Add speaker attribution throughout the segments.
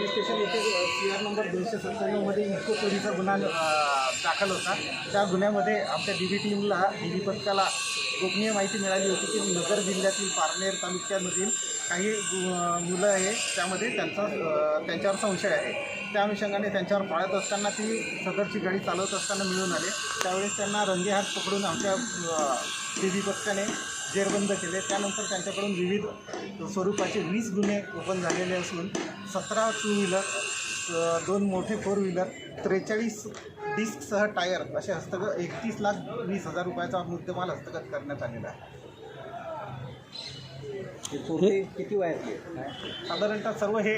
Speaker 1: Police station येथे C R number दोनशे सत्त्याण्णवमध्ये इको चोरीचा गुन्हा दाखल होता. त्या गुन्ह्यामध्ये आमच्या डी बी टीमला डी बी पथकाला गोपनीय माहिती मिळाली होती की नगर जिल्ह्यातील पारनेर तालुक्यामधील काही मुलं आहे त्यामध्ये त्यांचा त्यांच्यावर संशय आहे. त्या अनुषंगाने त्यांच्यावर पाळत असताना ती सदरची गाडी चालवत असताना मिळून आले. त्यावेळेस त्यांना रंगेहात पकडून आमच्या डी बी पथकाने जेरबंद केले. त्यानंतर त्यांच्याकडून विविध स्वरूपाचे वीस गुन्हे ओपन झालेले असून सतरा टू व्हीलर दोन मोठे फोर व्हीलर त्रेचाळीस डिस्कसह टायर असे हस्तगत एकतीस लाख वीस हजार रुपयाचा मुद्देमाल हस्तगत करण्यात आलेला आहे.
Speaker 2: किती वयातले
Speaker 1: साधारणतः सर्व हे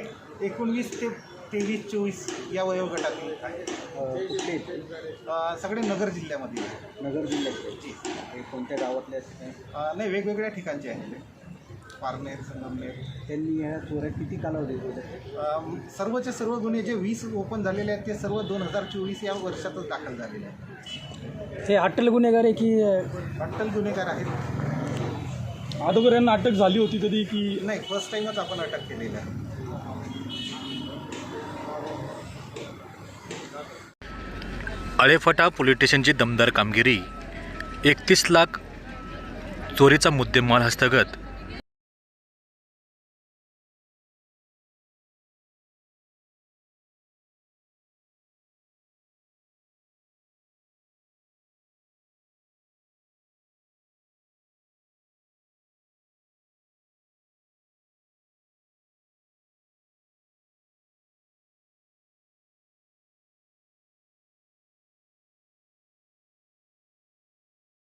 Speaker 1: एकोणवीस ते तेवीस चोवीस या वयोगटातील आहे
Speaker 2: कुठले
Speaker 1: अ, सगळे नगर जिल्ह्यामध्ये. आहे.
Speaker 2: नगर जिल्ह्यातले. हे कोणत्या गावातले अ,
Speaker 1: नाही वेगवेगळ्या ठिकाणचे आहेत ते. पारनेर संगमनेर.
Speaker 2: त्यांनी ह्या चोऱ्या किती कालावधी
Speaker 1: सर्वचे सर्व गुन्हे जे वीस ओपन झालेले आहेत ते सर्व दोन हजार चोवीस या वर्षातच दाखल झालेले आहेत.
Speaker 3: हे अट्टल गुन्हेगार आहे की अट्टल
Speaker 1: गुन्हेगार आहेत.
Speaker 3: अगोदर यांना अटक झाली होती कधी की
Speaker 1: नाही फर्स्ट टाईमच आपण अटक केलेली आहे.
Speaker 4: आळेफाटा पोलीस स्टेशनची दमदार कामगिरी एकतीस लाख चोरीचा मुद्देमाल हस्तगत